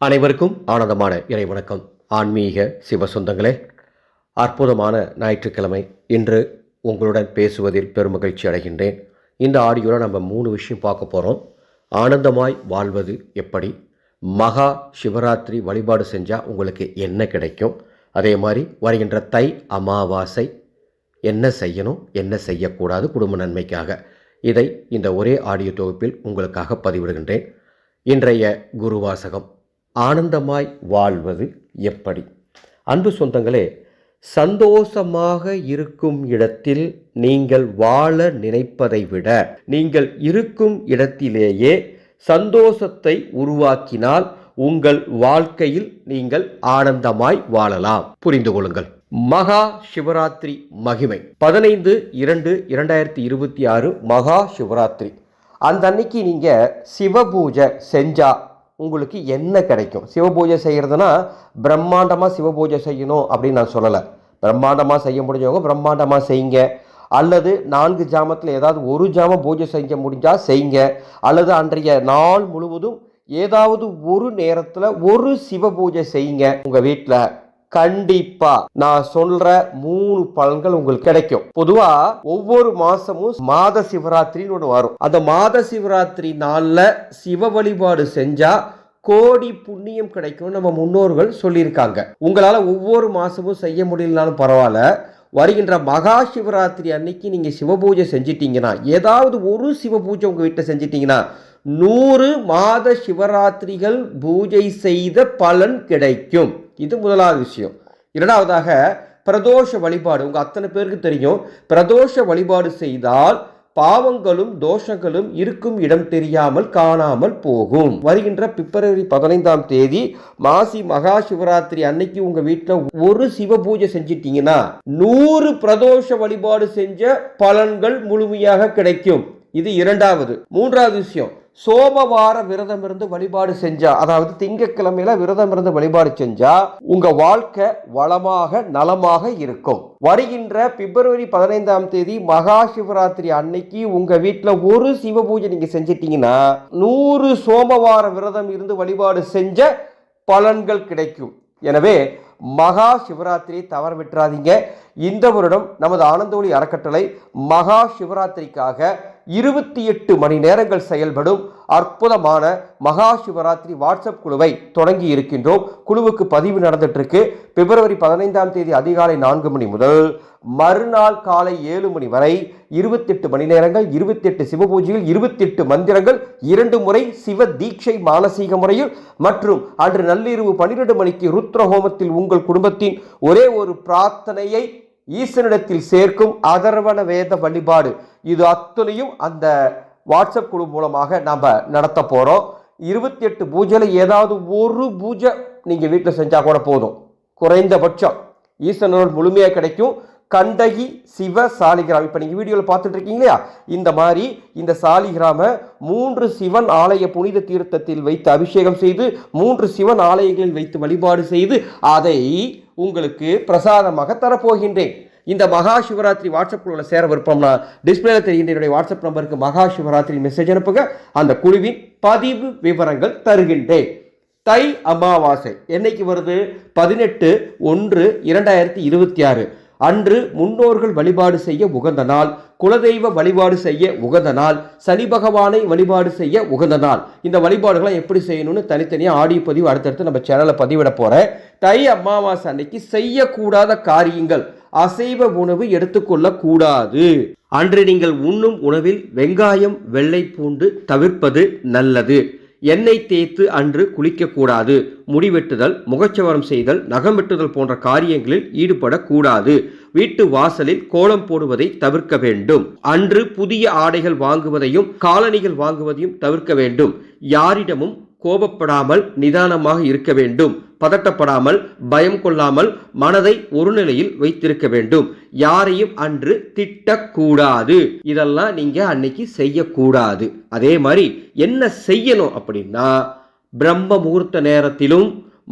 அனைவருக்கும் ஆனந்தமான இறை வணக்கம். ஆன்மீக சிவ சொந்தங்களே அற்புதமான ஞாயிற்றுக்கிழமை. இன்று உங்களுடன் பேசுவதில் பெருமகிழ்ச்சி அடைகின்றேன். இந்த ஆடியோவில் நம்ம மூணு விஷயம் பார்க்க போகிறோம் ஆனந்தமாய் வாழ்வது எப்படி? மகா சிவராத்திரி வழிபாடு செஞ்சால் உங்களுக்கு என்ன கிடைக்கும்? அதே மாதிரி வருகின்ற தை அமாவாசை என்ன செய்யணும் என்ன செய்யக்கூடாது குடும்ப நன்மைக்காக. இதை இந்த ஒரே ஆடியோ தொகுப்பில் உங்களுக்காக பதிவிடுகின்றேன். இன்றைய குருவாசகம். ஆனந்தமாய் வாழ்வது எப்படி? அன்பு சொந்தங்களே சந்தோஷமாக இருக்கும் இடத்தில் நீங்கள் வாழ நினைப்பதை விட நீங்கள் இருக்கும் இடத்திலேயே சந்தோஷத்தை உருவாக்கினால் உங்கள் வாழ்க்கையில் நீங்கள் ஆனந்தமாய் வாழலாம். புரிந்து கொள்ளுங்கள். மகா சிவராத்திரி மகிமை. பதினைந்து இரண்டு இரண்டாயிரத்தி இருபத்தி ஆறு மகா சிவராத்திரி. அந்த அன்னைக்கு நீங்கள் சிவபூஜை செஞ்சா உங்களுக்கு என்ன கிடைக்கும்? சிவபூஜை செய்கிறதுனா பிரம்மாண்டமாக சிவபூஜை செய்யணும் அப்படின்னு நான் சொல்லலை. பிரம்மாண்டமாக செய்ய முடிஞ்சவங்க பிரம்மாண்டமாக செய்யுங்க. அல்லது நான்கு ஜாமத்தில் ஏதாவது ஒரு ஜாமம் பூஜை செய்ய முடிஞ்சால் செய்யுங்க. அல்லது அன்றைய நாள் முழுவதும் ஏதாவது ஒரு நேரத்தில் ஒரு சிவ பூஜை செய்யுங்க. உங்கள் வீட்டில் கண்டிப்பா நான் சொல்ற மூணு பலன்கள் உங்களுக்கு கிடைக்கும். பொதுவா ஒவ்வொரு மாசமும் மாத சிவராத்திரின்னு ஒன்று வரும். அந்த மாத சிவராத்திரி நாளில் சிவ வழிபாடு செஞ்சா கோடி புண்ணியம் கிடைக்கும் நம்ம முன்னோர்கள் சொல்லியிருக்காங்க. உங்களால ஒவ்வொரு மாசமும் செய்ய முடியலனாலும் பரவாயில்ல. வருகின்ற மகா சிவராத்திரி அன்னைக்கு நீங்க சிவபூஜை செஞ்சிட்டீங்கன்னா ஏதாவது ஒரு சிவ பூஜை உங்க வீட்டில் செஞ்சிட்டீங்கன்னா நூறு மாத சிவராத்திரிகள் பூஜை செய்த பலன் கிடைக்கும். இது முதலாவது விஷயம். இரண்டாவதாக பிரதோஷ வழிபாடு. உங்கள் அத்தனை பேருக்கு தெரியும். பிரதோஷ வழிபாடு செய்தால் பாவங்களும் தோஷங்களும் இருக்கும் இடம் தெரியாமல் காணாமல் போகும். வருகின்ற பிப்ரவரி பதினைந்தாம் தேதி மாசி மகா சிவராத்திரி அன்னைக்கு உங்க வீட்டில் ஒரு சிவ பூஜை செஞ்சிட்டீங்கன்னா நூறு பிரதோஷ வழிபாடு செஞ்ச பலன்கள் முழுமையாக கிடைக்கும். இது இரண்டாவது. மூன்றாவது விஷயம். சோமவார விரதம் இருந்து வழிபாடு செஞ்சா அதாவது திங்கக்கிழமையில விரதம் இருந்து வழிபாடு செஞ்சா உங்க வாழ்க்கை வளமாக நலமாக இருக்கும். வருகின்ற பிப்ரவரி பதினைந்தாம் தேதி மகா சிவராத்திரி அன்னைக்கு உங்க வீட்டில் ஒரு சிவ பூஜை நீங்க செஞ்சிட்டீங்கன்னா நூறு சோமவார விரதம் இருந்து வழிபாடு செஞ்ச பலன்கள் கிடைக்கும். எனவே மகா சிவராத்திரி தவற விட்டுறாதீங்க. இந்த வருடம் நமது ஆனந்தோலி அறக்கட்டளை மகா சிவராத்திரிக்காக இருபத்தி எட்டு மணி நேரங்கள் செயல்படும் அற்புதமான மகா சிவராத்திரி வாட்ஸ்அப் குழுவை தொடங்கி இருக்கின்றோம் குழுவுக்கு பதிவு நடந்துட்டு இருக்கு பிப்ரவரி பதினைந்தாம் தேதி அதிகாலை நான்கு மணி முதல் மறுநாள் காலை ஏழு மணி வரை இருபத்தெட்டு மணி நேரங்கள் இருபத்தெட்டு சிவபூஜைகள் இருபத்தெட்டு மந்திரங்கள் இரண்டு முறை சிவ தீட்சை மானசீக முறையில் மற்றும் அன்று நள்ளிரவு பன்னிரண்டு மணிக்கு ருத்ரஹோமத்தில் உங்கள் குடும்பத்தின் ஒரே ஒரு பிரார்த்தனையை ஈசனிடத்தில் சேர்க்கும் அதர்வன வேத வழிபாடு இது அத்தனையும் அந்த வாட்ஸ்அப் குழு மூலமாக நாம் நடத்த போகிறோம் இருபத்தி எட்டு பூஜையில் ஏதாவது ஒரு பூஜை நீங்கள் வீட்டில் செஞ்சால் கூட போதும். குறைந்தபட்சம் ஈசனோட முழுமையாக கிடைக்கும். கண்டகி சிவ சாலிகிராம். இப்போ நீங்கள் வீடியோவில் பார்த்துட்டு இருக்கீங்க இல்லையா? இந்த மாதிரி இந்த சாலிகிராம மூன்று சிவன் ஆலய புனித தீர்த்தத்தில் வைத்து அபிஷேகம் செய்து மூன்று சிவன் ஆலயங்களில் வைத்து வழிபாடு செய்து அதை உங்களுக்கு பிரசாதமாக தரப்போகின்றேன். இந்த மகா சிவராத்திரி வாட்ஸ்அப் குழுவில் சேர விருப்பம்னா டிஸ்பிளேல தெரிகின்ற என்னுடைய வாட்ஸ்அப் நம்பருக்கு மகா சிவராத்திரி மெசேஜ் அனுப்புங்க. அந்த குழுவின் பதிவு விவரங்கள் தருகின்றேன். தை அமாவாசை. என்னைக்கு வருது? பதினெட்டு ஒன்று இரண்டாயிரத்தி இருபத்தி ஆறு. அன்று முன்னோர்கள் வழிபாடு செய்ய உகந்த நாள். குலதெய்வ வழிபாடு செய்ய உகந்த நாள். சனி பகவானை வழிபாடு செய்ய உகந்த நாள். இந்த வழிபாடுகளை எப்படி செய்யணும்னு தனித்தனியாக ஆடியோ பதிவு அடுத்தடுத்து நம்ம சேனலில் பதிவிட போகிறேன் தை அமாவாசை அன்னைக்கு செய்யக்கூடாத காரியங்கள். அசைவ உணவு எடுத்துக்கொள்ள கூடாது அன்று நீங்கள் உண்ணும் உணவில் வெங்காயம் வெள்ளை பூண்டு தவிர்ப்பது நல்லது. எண்ணெய் தேய்த்து அன்று குளிக்கக்கூடாது. முடிவெட்டுதல் முகச்சவரம் செய்தல் நகம் வெட்டுதல் போன்ற காரியங்களில் ஈடுபடக்கூடாது. வீட்டு வாசலில் கோலம் போடுவதை தவிர்க்க வேண்டும். அன்று புதிய ஆடைகள் வாங்குவதையும் காலணிகள் வாங்குவதையும் தவிர்க்க வேண்டும். யாரிடமும் கோபப்படாமல் நிதானமாக இருக்க வேண்டும். பதட்டப்படாமல் பயம் கொள்ளாமல் மனதை ஒரு நிலையில் வைத்திருக்க வேண்டும். யாரையும் அன்று திட்டக்கூடாது. இதெல்லாம் நீங்க அன்னைக்கு செய்யக்கூடாது. அதே மாதிரி என்ன செய்யணும் அப்படின்னா பிரம்ம முகூர்த்த நேரத்திலும்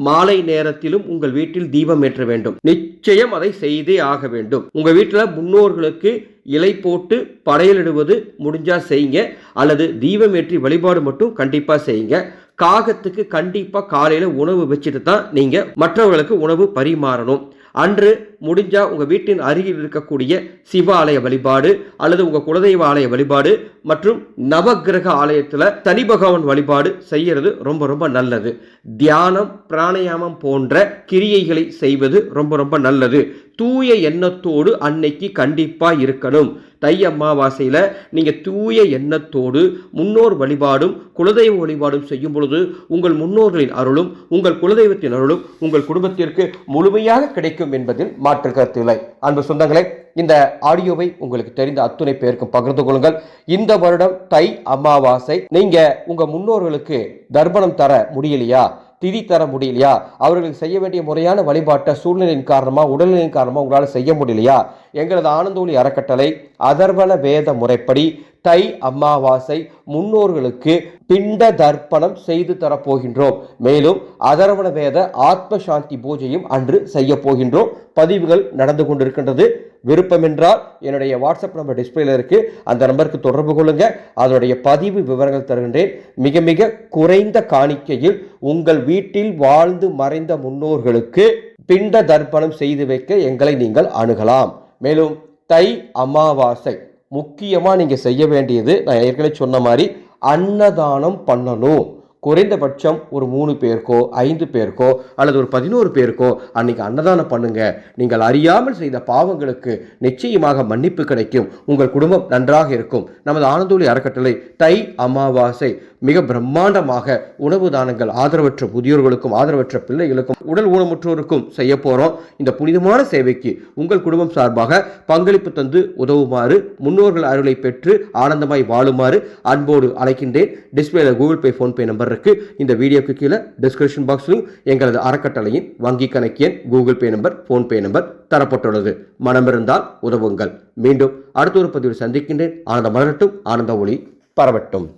மாலை நேரத்திலும் உங்கள் வீட்டில் தீபம் ஏற்ற வேண்டும். நிச்சயம் அதை செய்தே ஆக வேண்டும். உங்க வீட்டில் முன்னோர்களுக்கு இலை போட்டு படையலிடுவது முடிஞ்சா செய்யுங்க. அல்லது தீபம் ஏற்றி வழிபாடு மட்டும் கண்டிப்பாக செய்யுங்க. காகத்துக்கு கண்டிப்பாக காலையில் உணவு வச்சுட்டு தான் நீங்கள் மற்றவர்களுக்கு உணவு பரிமாறணும். அன்று முடிஞ்சால் உங்கள் வீட்டின் அருகில் இருக்கக்கூடிய சிவ ஆலய வழிபாடு அல்லது உங்கள் குலதெய்வ ஆலய வழிபாடு மற்றும் நவக்கிரக ஆலயத்தில் சனி பகவான் வழிபாடு செய்கிறது ரொம்ப ரொம்ப நல்லது. தியானம் பிராணாயாமம் போன்ற கிரியைகளை செய்வது ரொம்ப ரொம்ப நல்லது. தூய எண்ணத்தோடு அன்னைக்கு கண்டிப்பாக இருக்கணும். தை அமாவாசையில் நீங்கள் தூய எண்ணத்தோடு முன்னோர் வழிபாடும் குலதெய்வ வழிபாடும் செய்யும் பொழுது உங்கள் முன்னோர்களின் அருளும் உங்கள் குலதெய்வத்தின் அருளும் உங்கள் குடும்பத்திற்கு முழுமையாக கிடைக்கும் என்பதில் மாற்று கருத்தில்லை அன்பு சொந்தங்களே இந்த ஆடியோவை உங்களுக்கு தெரிந்த அத்துணை பேருக்கும் பகிர்ந்து கொள்ளுங்கள். இந்த வருடம் தை அமாவாசை நீங்க உங்க முன்னோர்களுக்கு தர்ப்பணம் தர முடியலையா? திதி தர முடியலையா? அவர்களுக்கு செய்ய வேண்டிய முறையான வழிபாட்டை சூழ்நிலையின் காரணமாக உடல்நிலையின் காரணமாக உங்களால் செய்ய முடியலையா? எங்களது ஆனந்தோலி அறக்கட்டளை அதர்வன வேத முறைப்படி தை அமாவாசை முன்னோர்களுக்கு பிண்ட தர்ப்பணம் செய்து தரப்போகின்றோம். மேலும் அதரவண வேத ஆத்ம சாந்தி பூஜையும் அன்று செய்ய போகின்றோம். பதிவுகள் நடந்து கொண்டிருக்கின்றது. விருப்பம் என்றால் என்னுடைய வாட்ஸ்அப் நம்பர் டிஸ்பிளேல இருக்கு. அந்த நம்பருக்கு தொடர்பு கொள்ளுங்க. அதனுடைய பதிவு விவரங்கள் தருகின்றேன். மிக மிக குறைந்த காணிக்கையில் உங்கள் வீட்டில் வாழ்ந்து மறைந்த முன்னோர்களுக்கு பிண்ட தர்ப்பணம் செய்து வைக்க எங்களை நீங்கள் அணுகலாம். மேலும் தை அமாவாசை முக்கியமாக நீங்கள் செய்ய வேண்டியது நான் ஏற்கனவே சொன்ன மாதிரி அன்னதானம் பண்ணணும். குறைந்தபட்சம் ஒரு மூணு பேருக்கோ ஐந்து பேருக்கோ அல்லது ஒரு பதினோரு பேருக்கோ அன்னைக்கு அன்னதானம் பண்ணுங்க. நீங்கள் அறியாமல் செய்த பாவங்களுக்கு நிச்சயமாக மன்னிப்பு கிடைக்கும். உங்கள் குடும்பம் நன்றாக இருக்கும். நமது ஆனந்தோலி அறக்கட்டளை தை அமாவாசை மிக பிரம்மாண்டமாக உணவு தானங்கள் ஆதரவற்ற முதியோர்களுக்கும் ஆதரவற்ற பிள்ளைகளுக்கும் உடல் ஊனமுற்றோருக்கும் செய்ய போகிறோம் இந்த புனிதமான சேவைக்கு உங்கள் குடும்பம் சார்பாக பங்களிப்பு தந்து உதவுமாறு முன்னோர்கள் அருளை பெற்று ஆனந்தமாய் வாழுமாறு அன்போடு அழைக்கின்றேன். டிஸ்பிளேல கூகுள் பே ஃபோன்பே நம்பர் இருக்கு. இந்த வீடியோக்கு கீழே டிஸ்கிரிப்ஷன் பாக்ஸ்லையும் எங்களது அறக்கட்டளையின் வங்கி கணக்கியன் Google Pay number PhonePe number தரப்பட்டுள்ளது. மனமிருந்தால் உதவுங்கள். மீண்டும் அடுத்த ஒரு பதிவில் சந்திக்கின்றேன். ஆனந்த மலரட்டும் ஆனந்த ஒளி பரவட்டும்.